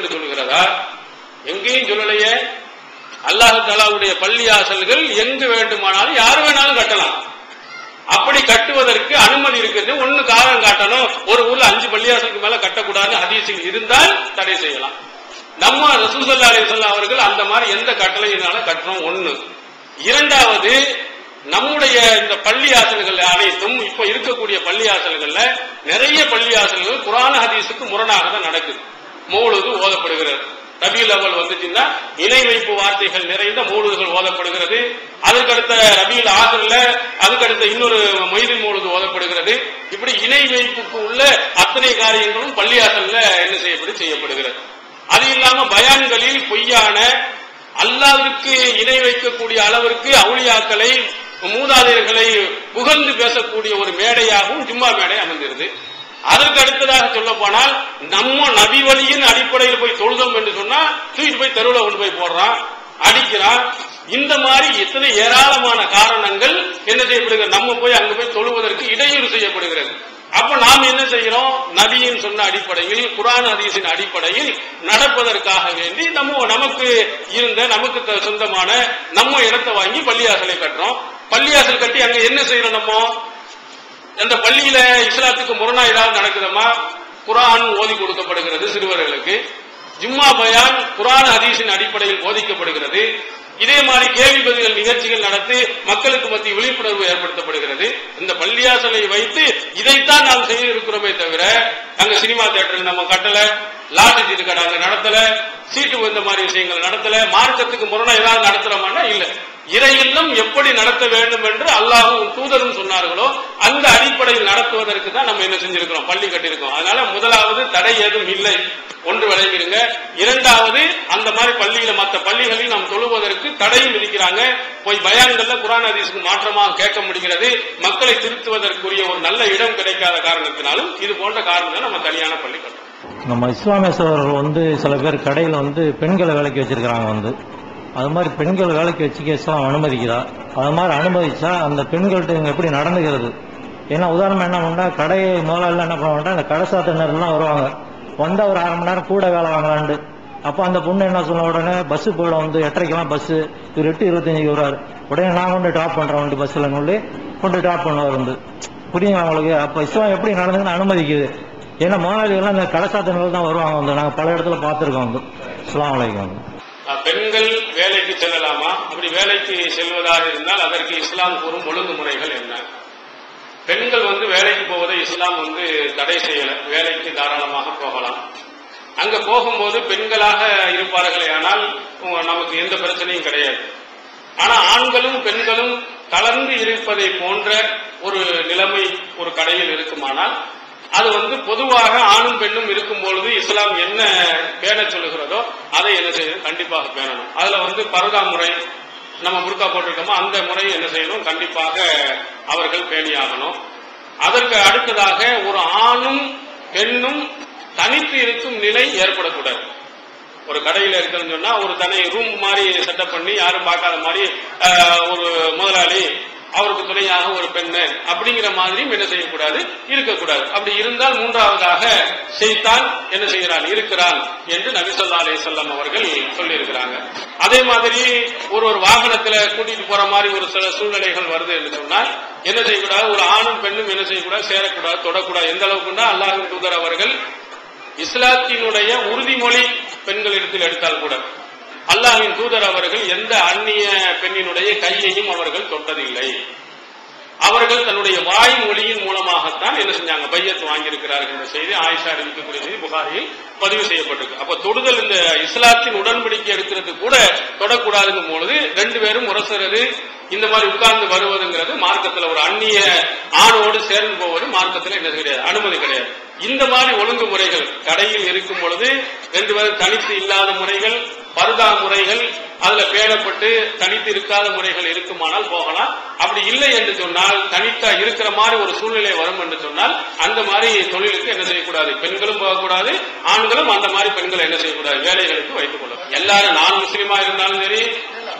வேண்டும் என்று சொல்கிறதா? எங்கேயும் சொல்லலையே. அல்லாஹு தலாவுடைய பள்ளியாசல்கள் எங்கு வேண்டுமானாலும் யார் வேணாலும் கட்டலாம். அப்படி கட்டுவதற்கு அனுமதி இருக்கிறது. ஒண்ணு காரணம் காட்டணும். ஒரு ஊர்ல அஞ்சு பள்ளியாசலுக்கு மேல கட்டக்கூடாது அதிசயம் இருந்தால் தடை செய்யலாம். நம்ம ரசூசல்லா அலிசல்லா அவர்கள் அந்த மாதிரி எந்த கட்டளையினால கட்டணும். ஒண்ணு. இரண்டாவது நம்முடைய இந்த பள்ளி ஆசல்கள் அனைத்தும் இப்ப இருக்கக்கூடிய பள்ளி ஆசல்கள்ல நிறைய பள்ளி ஆசல்கள் குரான ஹதீஸுக்கு முரணாக தான் நடக்குது. மூழுது ஓதப்படுகிறது. ரபியுல் அவல் வந்துச்சுன்னா இணை வைப்பு வார்த்தைகள் நிறைந்த மூழுதுகள் ஓதப்படுகிறது. அதுக்கடுத்த ரபியுல் ஆதரில் அதுக்கடுத்த இன்னொரு மொய்தில் மூழுது ஓதப்படுகிறது. இப்படி இணை வைப்புக்கு உள்ள அத்தனை காரியங்களும் பள்ளியாசல்ல என்ன செய்யப்படும் செய்யப்படுகிறது. அது இல்லாம பயான்களில் பொய்யான அல்லாவிற்கு இணை வைக்கக்கூடிய அளவிற்கு அவுளியாக்களை மூதாதையர்களை புகழ்ந்து பேசக்கூடிய ஒரு மேடையாகவும் ஜும்மா மேடை அமைந்திருது. அதற்கு அடுத்ததாக சொல்ல போனால் நம்ம நபி வழியின் அடிப்படையில் போய் தொழுதோம் என்று சொன்னா தூக்கிட்டு போய் தெருவில் கொண்டு போய் போடுறான் அடிக்கிறான். இந்த மாதிரி எத்தனை ஏராளமான காரணங்கள் என்ன செய்யப்படுகிறது? நம்ம போய் அங்க போய் தொழுவதற்கு இடையூறு செய்யப்படுகிறது. அப்ப நாம் என்ன செய்கிறோம்? நபியின் சொன்ன அடிப்படையில் குரான் ஹதீஸின் அடிப்படையில் நடப்பதற்காக வேண்டி நம்ம நமக்கு இருந்த நமக்கு த- சொந்தமான நம்ம இடத்தை வாங்கி பள்ளியாசலை கட்டுறோம். பள்ளியாசல் கட்டி அங்க என்ன செய்யறோம் நம்ம? அந்த பள்ளியில இஸ்லாத்துக்கு முரணா ஏதாவது நடக்குதமா? குரான் ஓதி கொடுக்கப்படுகிறது சிறுவர்களுக்கு. ஜும்மா பயான் குரான் ஹதீஸின் அடிப்படையில் போதிக்கப்படுகிறது இதே மாதிரி கேள்வி பதில்கள் நிகழ்ச்சிகள் நடத்தி மக்களுக்கு மத்திய விழிப்புணர்வு ஏற்படுத்தப்படுகிறது. இந்த பள்ளியாசலை வைத்து இதைத்தான் நாம் செய்ய இருக்கிறோமே தவிர அங்க சினிமா தியேட்டர் நம்ம கட்டல லாட்டரி சீட்டு கடை அங்க நடத்தல சீட்டு இந்த மாதிரி விஷயங்கள் நடத்தல மார்க்கத்துக்கு முரணா ஏதாவது நடத்துறோமானா இல்லை. இறை இல்லம் எப்படி நடத்த வேண்டும் என்று அல்லாஹும் தூதரும் சொன்னார்களோ அந்த அடிப்படையில் நடத்துவதற்கு தான் நம்ம என்ன செஞ்சிருக்கிறோம்? பள்ளி கட்டியிருக்கோம். அதனால முதலாவது தடை ஏதும் இல்லை. ஒன்று விளைவிடுங்க இரண்டாவது அந்த மாதிரி பள்ளியில மற்ற பள்ளிகளில் நாம் தொழுவதற்கு தடையும் இருக்கிறாங்க போய் பயான்கள்ல குரான் அதிசுக்கு மாற்றமாக கேட்க முடிகிறது. மக்களை திருத்துவதற்குரிய ஒரு நல்ல இடம் கிடைக்காத காரணத்தினாலும் இது போன்ற காரணங்கள் நம்ம தனியான பள்ளி கட்டுறோம். நம்ம இஸ்லாமிய சோழர்கள் வந்து சில பேர் கடையில் வந்து பெண்களை வேலைக்கு வச்சிருக்கிறாங்க வந்து. அது மாதிரி பெண்கள் வேலைக்கு வச்சுக்க இஸ்லாம் அனுமதிக்கிறா. அது மாதிரி அனுமதிச்சா அந்த பெண்கள்கிட்ட இவங்க எப்படி நடந்துக்கிறது? ஏன்னா உதாரணம் என்ன பண்ணா கடையை முதலாளி என்ன பண்ண அந்த கடை சாத்தினர்லாம் வருவாங்க. வந்தால் ஒரு அரை மணி நேரம் கூட வேலை வாங்கலான்ட்டு. அப்போ அந்த பொண்ணு என்ன சொன்ன உடனே பஸ்ஸு போயிடும் வந்து எட்டரைக்கெல்லாம் பஸ்ஸு. இவர் எட்டு இருபத்தஞ்சுக்கு வருவார். உடனே நான் கொண்டு ட்ராப் பண்ணுறேன் வண்டி பஸ்ஸில். கொண்டு கொண்டு ட்ராப் பண்ணுவார் வந்து. புரியுங்களா அவங்களுக்கு அப்போ இஸ்லாம் எப்படி நடந்ததுன்னு அனுமதிக்குது. ஏன்னா முதலாளிகள்லாம் இந்த கடைசாத்தினர்கள் தான் வருவாங்க வந்து. நாங்கள் பல இடத்துல பார்த்துருக்கோம் வந்து. இஸ்லாம் வலைக்கு வந்து பெண்கள் வேலைக்கு செல்லலாமா? அப்படி வேலைக்கு செல்வதாக இருந்தால் அதற்கு இஸ்லாம் கூறும் ஒழுங்குமுறைகள் என்ன? பெண்கள் வந்து வேலைக்கு போவதை இஸ்லாம் வந்து தடை செய்யல. வேலைக்கு தாராளமாக போகலாம். அங்க போகும்போது பெண்களாக இருப்பார்களே ஆனால் நமக்கு எந்த பிரச்சனையும் கிடையாது. ஆனா ஆண்களும் பெண்களும் கலந்து இருப்பதை போன்ற ஒரு நிலைமை ஒரு கடையில் இருக்குமானால் அது வந்து பொதுவாக ஆணும் பெண்ணும் இருக்கும் பொழுது இஸ்லாம் என்ன பேண சொல்லுகிறதோ அதை என்ன செய்யணும்? கண்டிப்பாக பேணணும். அதுல வந்து பரதா முறை நம்ம முருக்கா போட்டிருக்கோமோ அந்த முறையை என்ன செய்யணும்? கண்டிப்பாக அவர்கள் பேணியாகணும். அதற்கு அடுத்ததாக ஒரு ஆணும் பெண்ணும் தனித்து இருக்கும் நிலை ஏற்படக்கூடாது. ஒரு கடையில் இருக்குன்னு சொன்னா ஒரு தனி ரூம் மாதிரி செட்டப் பண்ணி யாரும் பார்க்காத மாதிரி ஒரு முதலாளி அவருக்கு துணையாக ஒரு பெண்ணு அப்படிங்கிற மாதிரியும் என்ன செய்யக்கூடாது? இருக்கக்கூடாது. அப்படி இருந்தால் மூன்றாவதாக செய்தான் என்ன செய்கிறான்? இருக்கிறான் என்று நபிசல்லா அலி சொல்லம் அவர்கள் சொல்லியிருக்கிறாங்க. அதே மாதிரி ஒரு ஒரு வாகனத்துல கூட்டிட்டு போற மாதிரி ஒரு சில சூழ்நிலைகள் வருது என்று சொன்னால் என்ன செய்யக்கூடாது? ஒரு ஆணும் பெண்ணும் என்ன செய்யக்கூடாது? சேரக்கூடாது தொடக்கூடாது. எந்த அளவுக்குன்னா அல்லாஹின் தூதர் அவர்கள் இஸ்லாத்தினுடைய உறுதிமொழி பெண்களிடத்தில் எடுத்தால் கூட. அல்லாஹின் தூதர் அவர்கள் எந்த அந்நிய பெண்ணினுடைய கையையும் அவர்கள் தொட்டதில்லை. அவர்கள் தன்னுடைய வாய் மொழியின் மூலமாகத்தான் என்ன செஞ்சாங்க? பையத் வாங்கியிருக்கிறார்கள் என்ற செய்தி ஆயிஷா அறிவிக்கக்கூடிய செய்தி புகாரில் பதிவு செய்யப்பட்டிருக்கு. அப்ப தொடுதல் இந்த இஸ்லாத்தின் உடன்படிக்கை எடுக்கிறது கூட தொடக்கூடாதுங்கும் பொழுது ரெண்டு பேரும் உரசறது இந்த மாதிரி உட்கார்ந்து வருவதுங்கிறது மார்க்கத்துல ஒரு அந்நிய ஆணோடு சேர்ந்து போவது மார்க்கத்துல என்ன கிடையாது? அனுமதி கிடையாது. இந்த மாதிரி ஒழுங்கு முறைகள் கடையில் இருக்கும் பொழுது ரெண்டு பேரும் தனித்து இல்லாத முறைகள் பருதா முறைகள் அதுல பேணப்பட்டு தனித்து இருக்காத முறைகள் இருக்குமானால் போகலாம். அப்படி இல்லை என்று சொன்னால் தனித்தா இருக்கிற மாதிரி ஒரு சூழ்நிலை வரும் என்று சொன்னால் அந்த மாதிரி தொழிலுக்கு என்ன செய்யக்கூடாது? பெண்களும் போகக்கூடாது ஆண்களும் அந்த மாதிரி பெண்களை என்ன செய்யக்கூடாது? வேலைகளுக்கு வைத்துக் கொள்ள எல்லாரும் நான் முஸ்லீமா இருந்தாலும் சரி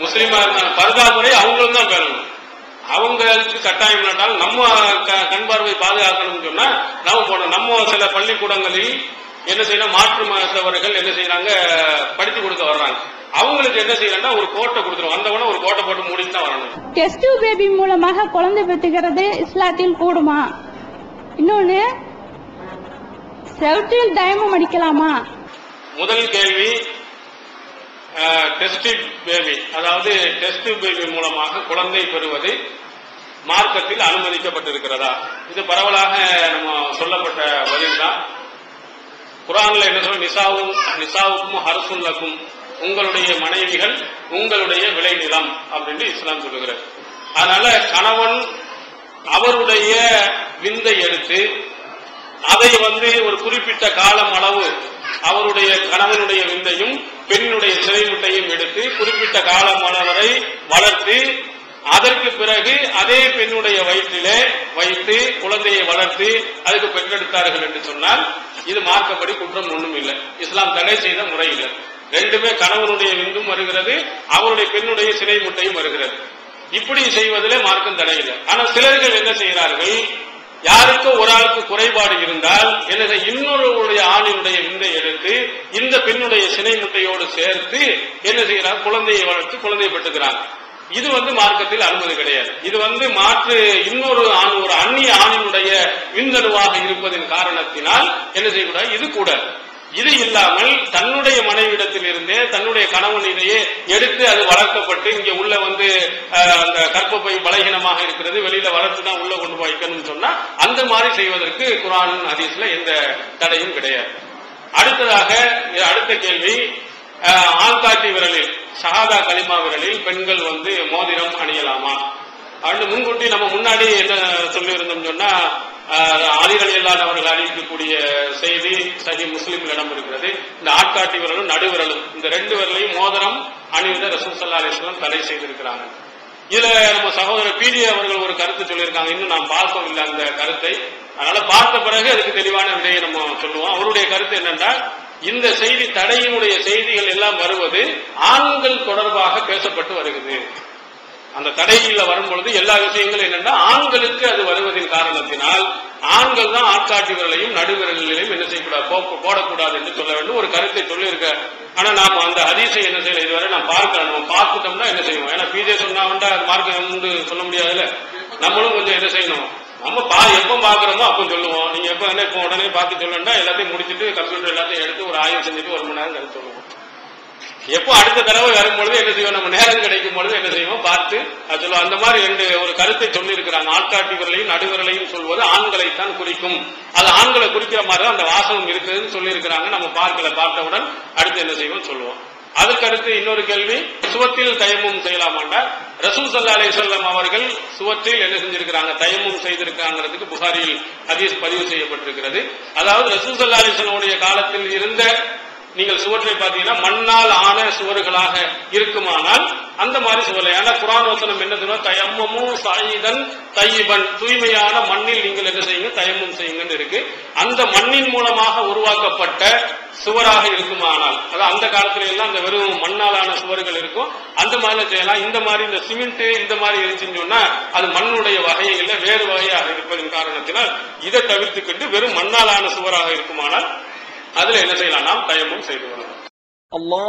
முஸ்லீமா இருந்தாலும் பருதா முறை அவங்களும் தான் பேரணும் அவங்களுக்கு கட்டாயம் நட்டால் நம்ம க- கண் பார்வை பாதுகாக்கணும்னு சொன்னா நம்ம போனோம் நம்ம சில பள்ளிக்கூடங்களில் என்ன செய்யணும்? மாற்று மதத்தவர்கள் என்ன செய்யறாங்க? படித்து கொடுக்க வர்றாங்க. அவங்களுக்கு என்ன செய்யறாங்கன்னா ஒரு கோட்டை கொடுத்துரும் வந்தவன ஒரு கோட்டை போட்டு மூடிட்டு தான் வரணும் டெஸ்ட் பேபி மூலமாக குழந்தை பெற்றுக்கிறது இஸ்லாத்தில் கூடுமா? இன்னொன்னு செவற்றில் தயமம் அடிக்கலாமா? முதல் கேள்வி டெஸ்ட் பேபி அதாவது டெஸ்ட் பேபி மூலமாக குழந்தை பெறுவது மார்க்கத்தில் அனுமதிக்கப்பட்டிருக்கிறதா? இது பரவலாக நம்ம சொல்லப்பட்ட பதில் தான். குரான்ல என்ன சொல்ல நிசாவும் நிசாவுக்கும் ஹர்சுல்லக்கும் உங்களுடைய மனைவிகள் உங்களுடைய விளைநிலம் அப்படின்னு இஸ்லாம் சொல்லுகிறார். அதனால கணவன் அவருடைய விந்தை எடுத்து அதை வந்து ஒரு குறிப்பிட்ட காலம் அளவு அவருடைய கணவனுடைய விந்தையும் பெண்ணுடைய சிறைமுட்டையும் எடுத்து குறிப்பிட்ட காலம் அளவரை வளர்த்து அதற்கு பிறகு அதே பெண்ணுடைய வயிற்றிலே வைத்து குழந்தையை வளர்த்து அதுக்கு பெற்றெடுத்தார்கள் என்று சொன்னால் இது மார்க்கப்படி குற்றம் ஒண்ணும் இல்லை. இஸ்லாம் தடை செய்த முறை இல்லை ரெண்டுமே கணவனுடைய விந்தும் வருகிறது அவருடைய பெண்ணுடைய சிறை முட்டையும் வருகிறது. இப்படி செய்வதிலே மார்க்கம் தடை இல்லை. ஆனா சிலர்கள் என்ன செய்கிறார்கள்? யாருக்கோ ஒரு ஆளுக்கு குறைபாடு இருந்தால் என்ன செய்ய- இன்னொருவருடைய ஆணினுடைய விந்தை எடுத்து இந்த பெண்ணுடைய சினை முட்டையோடு சேர்த்து என்ன செய்கிறார்? குழந்தையை வளர்த்து குழந்தையை பெற்றுக்கிறாங்க இது வந்து மார்க்கத்தில் அனுமதி கிடையாது. இது வந்து மாற்று இன்னொரு ஆண் ஒரு அந்நிய ஆணினுடைய விந்தணுவாக இருப்பதின் காரணத்தினால் என்ன செய்யக்கூடாது? இது கூட. இது இல்லாமல் தன்னுடைய மனைவிடத்தில் இருந்தே தன்னுடைய கணவனிடையே எடுத்து அது வளர்க்கப்பட்டு இங்க உள்ள வந்து அந்த கற்பப்பை பலகீனமாக இருக்கிறது வெளியில வளர்த்து தான் உள்ள கொண்டு போய் வைக்கணும்னு சொன்னா அந்த மாதிரி செய்வதற்கு குரான் ஹதீஸ்ல எந்த தடையும் கிடையாது. அடுத்ததாக அடுத்த கேள்வி அஹ், ஆள்காட்டி விரலில். ஷஹாதா கலிமா விரலில் பெண்கள் வந்து மோதிரம் அணியலாமா? அப்படின்னு முன்கூட்டி நம்ம முன்னாடி என்ன சொல்லியிருந்தோம் சொன்னா ஆதிரல் இல்லாதவர்கள் அறிவிக்கக்கூடிய செய்தி சஹி முஸ்லிம் இடம் இருக்கிறது. இந்த ஆட்காட்டி விரலும் நடுவிரலும் இந்த ரெண்டு விரலையும் மோதிரம் அணிந்த ரசூல் சல்லா அலிஸ்லாம் தடை செய்திருக்கிறாங்க. இதுல நம்ம சகோதரர் பிடி அவர்கள் ஒரு கருத்து சொல்லியிருக்காங்க. இன்னும் நாம் பார்க்கவில்லை அந்த கருத்தை. அதனால பார்த்த பிறகு அதுக்கு தெளிவான விடையை நம்ம சொல்லுவோம். அவருடைய கருத்து என்னென்றால் இந்த செய்தி தடையினுடைய செய்திகள் எல்லாம் வருவது ஆண்கள் தொடர்பாக பேசப்பட்டு வருகிறது. அந்த தடையில வரும்பொழுது எல்லா விஷயங்களும் என்னன்னா ஆண்களுக்கு அது வருவதின் காரணத்தினால் ஆண்கள் தான் ஆட்காட்டி விரலையும் நடுவிரலையும் என்ன செய்யக்கூடாது போடக்கூடாது என்று சொல்ல வேண்டும். ஒரு கருத்தை சொல்லியிருக்க. ஆனா நாம அந்த ஹதீஸை என்ன செய்யல? இதுவரை நான் பார்க்கணும். நம்ம பார்த்துட்டோம்னா என்ன செய்வோம்? ஏன்னா பிஜே சொன்னா வந்து மார்க்கம் உண்டு சொல்ல முடியாதுல்ல. நம்மளும் கொஞ்சம் என்ன செய்யணும்? நம்ம பா எப்ப பாக்குறோமோ அப்போ சொல்லுவோம். நீங்க எப்ப என்ன இப்ப உடனே பார்த்து சொல்லணும்னா எல்லாத்தையும் முடிச்சுட்டு கம்ப்யூட்டர் எல்லாத்தையும் எடுத்து ஒரு ஆய்வு செஞ்சுட்டு ஒரு மணி நேரம் கழிச்சு சொல்லுவோம். எப்போ அடுத்த தடவை வரும்பொழுது என்ன செய்வோம்? நம்ம நேரம் கிடைக்கும் பொழுது என்ன செய்வோம்? பார்த்து அது சொல்லுவோம். அந்த மாதிரி ரெண்டு ஒரு கருத்தை சொல்லியிருக்கிறாங்க. ஆட்காட்டி விரலையும் நடுவிரலையும் சொல்வது ஆண்களைத்தான் குறிக்கும். அது ஆண்களை குறிக்கிற மாதிரி தான் அந்த வாசகம் இருக்குதுன்னு சொல்லியிருக்கிறாங்க. நம்ம பார்க்கல பார்த்தவுடன் அடுத்து என்ன செய்வோம் சொல்லுவோம். அதுக்கு அடுத்து இன்னொரு கேள்வி சுவத்தில் தயமும் செய்யலாமாண்டா ரசூல் சல்லா அலைஹி அவர்கள் சுவத்தில் என்ன செஞ்சிருக்கிறாங்க? தயமும் செய்திருக்காங்கிறதுக்கு புகாரில் ஹதீஸ் பதிவு செய்யப்பட்டிருக்கிறது. அதாவது ரசூல் சல்லா அலிஸ்வனுடைய காலத்தில் இருந்த நீங்கள் சுவற்றை பார்த்தீங்கன்னா மண்ணால் ஆன சுவர்களாக இருக்குமானால் அந்த மாதிரி சுவரை ஏன்னா குரான் வசனம் என்ன சொல்லுவோம் தயம்மமும் சாயிதன் தையிபன் தூய்மையான மண்ணில் நீங்கள் என்ன செய்யுங்க? தயமும் செய்யுங்கன்னு இருக்கு. அந்த மண்ணின் மூலமாக உருவாக்கப்பட்ட சுவராக இருக்குமானால். அதாவது அந்த காலத்துல எல்லாம் அந்த வெறும் மண்ணாலான சுவர்கள் இருக்கும். அந்த மாதிரி செய்யலாம். இந்த மாதிரி இந்த சிமெண்ட் இந்த மாதிரி இருந்துச்சுன்னு சொன்னா அது மண்ணுடைய வகைகள்ல வேறு வகையா இருப்பதன் காரணத்தினால் இதை தவிர்த்துக்கிட்டு வெறும் மண்ணாலான சுவராக இருக்குமானால் அதுல என்ன செய்யலாம்? நாம் தயமும் செய்து கொள்ளலாம். அம்மா